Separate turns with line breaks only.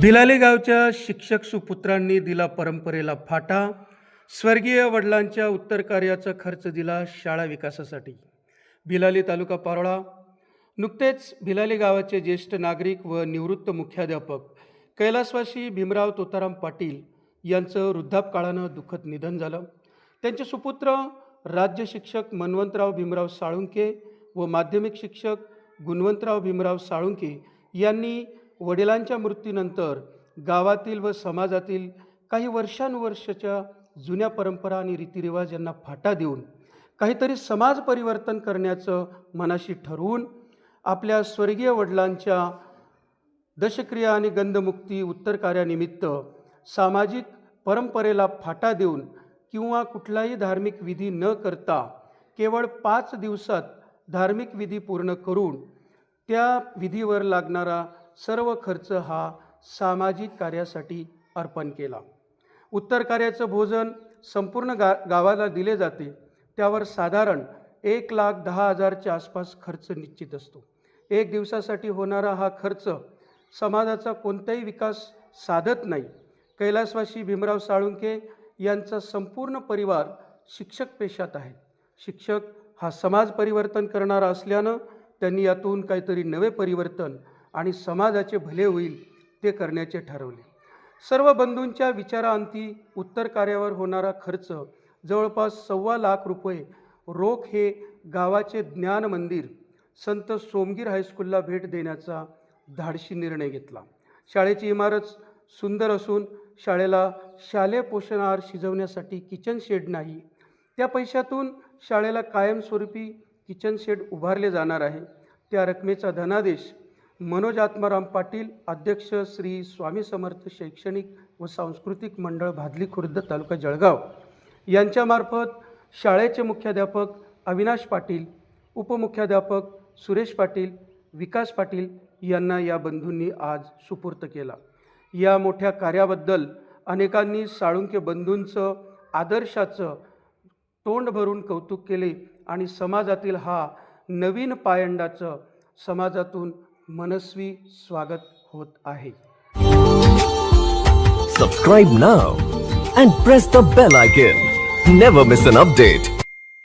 भिलाले गावच्या शिक्षक सुपुत्रांनी दिला परंपरेला फाटा. स्वर्गीय वडिलांच्या उत्तर कार्याचा खर्च दिला शाळा विकासासाठी. भिलाली तालुका पारोळा. नुकतेच भिलाली गावाचे ज्येष्ठ नागरिक व निवृत्त मुख्याध्यापक कैलासवासी भीमराव तोताराम पाटील यांचं वृद्धापकाळानं दुःखद निधन झालं. त्यांचे सुपुत्र राज्य शिक्षक मनवंतराव भीमराव साळुंके व माध्यमिक शिक्षक गुणवंतराव भीमराव साळुंके यांनी वडिलांच्या मृत्यूनंतर गावातील व समाजातील काही वर्षानुवर्षाच्या जुन्या परंपरा आणि रीतिरिवाज यांना फाटा देऊन काहीतरी समाज परिवर्तन करण्याचं मनाशी ठरवून आपल्या स्वर्गीय वडिलांच्या दशक्रिया आणि गंधमुक्ती उत्तरकार्यानिमित्त सामाजिक परंपरेला फाटा देऊन किंवा कुठलाही धार्मिक विधी न करता केवळ पाच दिवसात धार्मिक विधी पूर्ण करून त्या विधीवर लागणारा सर्व खर्च हा सामाजिक कार्यासाठी अर्पण केला. उत्तर कार्याचं भोजन संपूर्ण गा गावाला दिले जाते. त्यावर साधारण एक लाख दहा हजारच्या आसपास खर्च निश्चित असतो. एक दिवसासाठी होणारा हा खर्च समाजाचा कोणताही विकास साधत नाही. कैलासवासी भीमराव साळुंके यांचा संपूर्ण परिवार शिक्षक पेशात आहे. शिक्षक हा समाज परिवर्तन करणारा असल्यानं त्यांनी यातून काहीतरी नवे परिवर्तन आणि समाजाचे भले होईल ते करण्याचे ठरवले. सर्व बंधूंच्या विचारांती उत्तर कार्यावर होणारा खर्च जवळपास सव्वा लाख रुपये रोख हे गावाचे ज्ञान मंदिर संत सोमगीर हायस्कूलला भेट देण्याचा धाडशी निर्णय घेतला. शाळेची इमारत सुंदर असून शाळेला शालेय पोषण आहार शिजवण्यासाठी किचन शेड नाही. त्या पैशातून शाळेला कायमस्वरूपी किचन शेड उभारले जाणार आहे. त्या रकमेचा धनादेश मनोज आत्माराम पाटील अध्यक्ष श्री स्वामी समर्थ शैक्षणिक व सांस्कृतिक मंडळ भादली खुर्द तालुका जळगाव. यांच्यामार्फत शाळेचे मुख्याध्यापक अविनाश पाटील उपमुख्याध्यापक सुरेश पाटील विकास पाटील यांना या बंधूंनी आज सुपूर्त केला. या मोठ्या कार्याबद्दल अनेकांनी साळुंके बंधूंचं आदर्शाचं तोंड भरून कौतुक केले आणि समाजातील हा नवीन पायंडाचं समाजातून मनस्वी स्वागत होत आहे
subscribe now and press the bell icon never miss an update